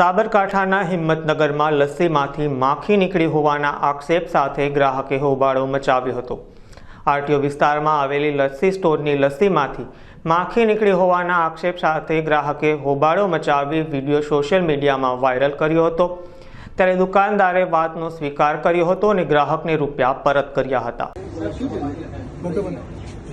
સાબરકાંઠાના હિંમતનગરમાં લસ્સીમાંથી માખી નીકળી હોવાના આક્ષેપ સાથે ગ્રાહકે હોબાળો મચાવ્યો હતો. આરટીઓ વિસ્તારમાં આવેલી લસ્સી સ્ટોરની લસ્સીમાંથી માખી નીકળી હોવાના આક્ષેપ સાથે ગ્રાહકે હોબાળો મચાવી વીડિયો સોશિયલ મીડિયામાં વાયરલ કર્યો હતો. ત્યારે દુકાનદારે વાતનો સ્વીકાર કર્યો હતો અને ગ્રાહકને રૂપિયા પરત કર્યા હતા.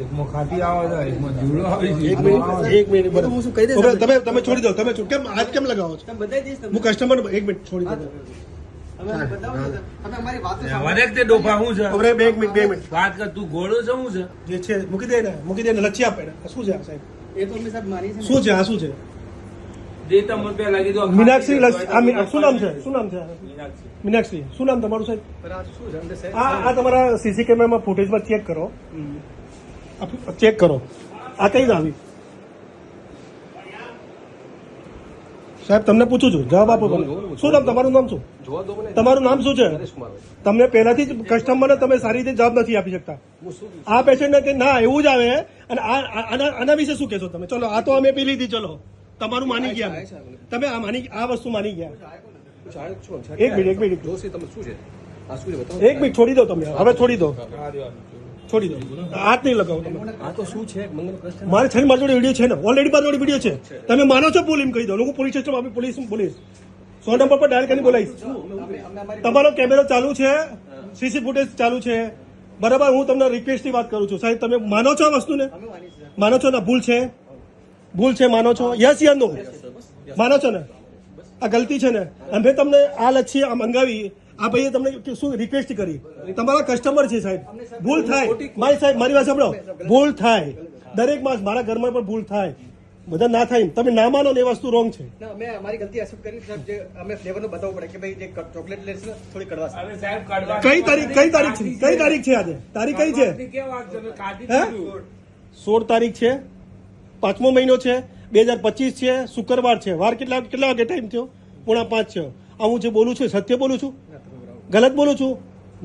એકમાં ખાટી આવે છે એકમાં જીવડો આવે છે. એક મિનિટ એક મિનિટ તો હું શું કહી દઈશ તમે તમે છોડી દો તમે કેમ હાથ કેમ લગાવો છો? તમે બતાવી દઈશ હું કસ્ટમર એક મિનિટ છોડી દો તમે અમને બતાવો છો. તમે અમારી વાતો સાંભળો. વરેક તે ડોફા શું છે? હવે બે મિનિટ બે મિનિટ. વાત કર તું ઘોડો છે શું છે? જે છે મૂકી દે મૂકી દે ને આપે શું છે આ સાહેબ? એ તો અમે સાહેબ માની છે ને. શું છે આ શું છે? જે તમે પેલા કીધું મીનાક્ષી શું નામ છે? શું નામ છે? મીનાક્ષી. મીનાક્ષી શું નામ તમારું સાહેબ? શું છે? અંદર સાહેબ- આ આ તમારા સીસી કેમેરામાં ફૂટેજમાં ચેક કરો. ચેક કરો આ કઈ આવી સાહેબ તમને પૂછું છું જવાબ આપો તમે શું નામ તમારું નામ શું તમારું નામ શું છે તમને પહેલાથી જ કસ્ટમરને તમે સારી રીતે જવાબ નથી આપી શકતા આ પેશન્ટને કે ના એવું જ આવે અને આ આના વિશે શું કહેશો તમે ચલો આ તો અમે પી લીધી ચલો તમારું માની ગયા તમે આ માની આ વસ્તુ માની ગયા એક મિનિટ એક મિનિટ એક મિનિટ છોડી દો તમે હવે છોડી દો છોડી દો હાથ નહીં લગાવો તમે. મારે છે? ને મારી જોડે વીડિયો છે ને. ઓલરેડી મારી જોડે વીડિયો છે. તમે માનો છો બોલ એમ કહી દો. હું પોલીસ સ્ટેશન આપી પોલીસ પોલીસ સો નંબર પર ડાયલ કરીને બોલાવીશ તમારો કેમેરો ચાલુ છે. સીસી ફૂટેજ ચાલુ છે. બરાબર હું તમને રિક્વેસ્ટની વાત કરું છું. સાહેબ તમે માનો છો આ વસ્તુને? છે. માનો છો ને? ભૂલ છે. ભૂલ છે માનો છો? યસ યા નો માનો છો ને? આ ગલતી છે ને? અમે તમને આ લચ્છી આ મંગાવી આ ભાઈએ તમને શું રિક્વેસ્ટ કરી? તમારા કસ્ટમર છે સાહેબ. ભૂલ થાય. મારી સાહેબ મારી વાત સાંભળો. ભૂલ થાય. દરેક માસ મારા ઘરમાં પણ ભૂલ થાય. બધા ના થાય તમે ના માનો ને એ વસ્તુ રોંગ છે. અમે અમારી ગલતી એક્સેપ્ટ કરી સાહેબ. જે અમે ફ્લેવરનું બતાવવું પડે કે ભાઈ જે ચોકલેટ લેશે થોડી કડવાશ અરે સાહેબ કાઢવા કઈ તારીખ કઈ તારીખ છે? કઈ તારીખ છે આજે? તારીખ કઈ છે. સોળ તારીખ છે. પાંચમો મહિનો છે. બે હજાર પચીસ છે. શુક્રવાર છે. વાર કેટલા કેટલા વાગે ટાઈમ થયો? પોણા પાંચ છે. આ હું જે બોલું છું સત્ય બોલું છું? ગલત બોલું છું.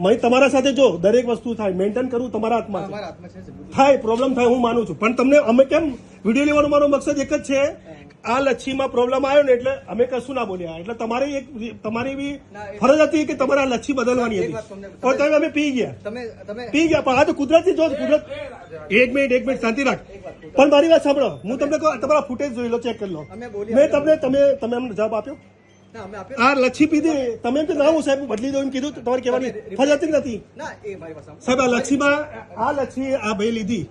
મેં તમારા સાથે જો દરેક વસ્તુ થાય મેન્ટેન કરવું તમારા હાથમાં છે. થાય પ્રોબ્લેમ થાય હું માનું છું. પણ તમને અમે કેમ વીડિયો લેવાનો મારો મકસદ એક જ છે? આ લચ્છીમાં પ્રોબ્લેમ આવ્યો ને એટલે અમે કશું ના બોલ્યા. એટલે તમારે એક તમારી બી ફરજ હતી કે તમારે આ લચ્છી બદલવાની હતી. પણ તમે અમે પી ગયા. પી ગયા પણ આ તો કુદરતી જો કુદરત એક મિનિટ એક મિનિટ શાંતિ રાખ. પણ મારી વાત સાંભળો. હું તમને તમારા ફૂટેજ જોઈ લો ચેક કરી લો. મેં તમને તમે તમે અમને જવાબ આપ્યો? આ લચ્છી પીધી. તમે કે ના હું સાહેબ બદલી દઉં એમ કીધું. તમારે કહેવાની ફરજ નથી. સાહેબ આ લચ્છીમાં આ લચ્છી આ ભાઈ લીધી.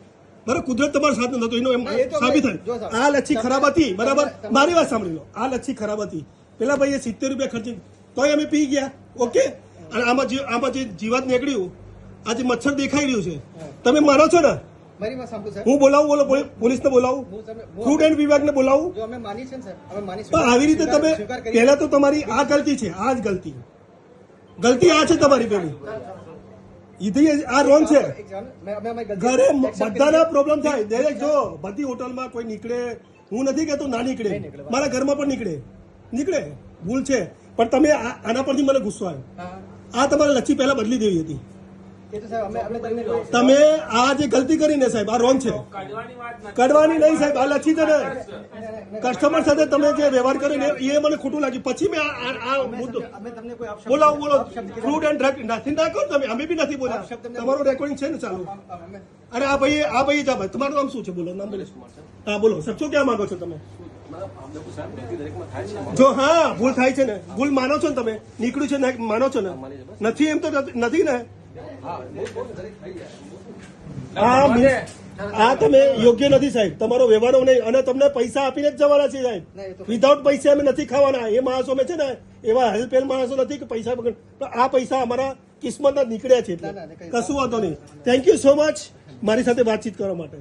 બરાબર કુદરત તમારો સાથ નતો એનો એમ સાબિત થાય. આ લચ્છી ખરાબ હતી બરાબર? મારી વાત સાંભળી લો. આ લચ્છી ખરાબ હતી. પેલા ભાઈએ સિત્તેર રૂપિયા ખર્ચી. તોય અમે પી ગયા. ઓકે? અને આમાં જે આમાં જે જીવાત નીકળ્યું આ જે મચ્છર દેખાઈ રહ્યું છે. તમે મારો છો ને? મારી વાત સાંભળો સાહેબ. હું બોલાવું બોલો પોલી- પોલીસને બોલાવું. ફૂડ એન્ડ વિભાગને બોલાવું. જો અમે માની છે ને સાહેબ અમે માની પણ આવી રીતે તમે પહેલા તો તમારી આ ગલતી છે આ જ ગલતી. ગલતી આ છે તમારી પેલી. આ રોંગ છે. ઘરે બધાના પ્રોબ્લેમ થાય. દરેક જો બધી હોટલમાં કોઈ નીકળે હું નથી કહેતો ના નીકળે. મારા ઘરમાં પણ નીકળે. નીકળે. ભૂલ છે. પણ તમે આના પરથી મને ગુસ્સો આવ્યો. આ તમારે લચ્છી પહેલા બદલી દેવી હતી. તમે આ જે ગલતી કરી ને સાહેબ આ રોંગ છે. કાઢવાની કડવાની નહીં સાહેબ આ લચ્છી છે ને કસ્ટમર સાથે તમે જે વ્યવહાર કર્યો ને એ મને ખોટું લાગ્યું. પછી મેં આ- મુદ્દો અમે તમને કોઈ અપશબ્દ- બોલાવો બોલો. ફ્રૂટ એન્ડ ડ્રગ નથી ના કરો તમે. અમે બી નથી બોલ્યા. તમારું રેકોર્ડિંગ છે ને ચાલુ? અરે આ ભાઈ આ ભાઈ જા ભાઈ. તમારું નામ શું છે? બોલો નામ બોલો. હા બોલો. સાહેબ શું ક્યાં માંગો છો તમે? જો હા ભૂલ થાય છે ને. ભૂલ માનો છો ને તમે? નીકળ્યું છે ને માનો છો ને? નથી એમ તો નથી ને? આ તમે યોગ્ય નથી સાહેબ. તમારો વ્યવહારો નહીં અને તમને પૈસા આપીને જ જવાના છે સાહેબ. વિધાઉટ પૈસા અમે નથી ખાવાના. એ માણસો અમે છે ને એવા હેલ્પેલ માણસો નથી કે પૈસા વગર તો આ પૈસા અમારા કિસ્મતના નીકળ્યા છે કશું વાંધો નહીં. થેન્ક યુ સો મચ મારી સાથે વાતચીત કરવા માટે.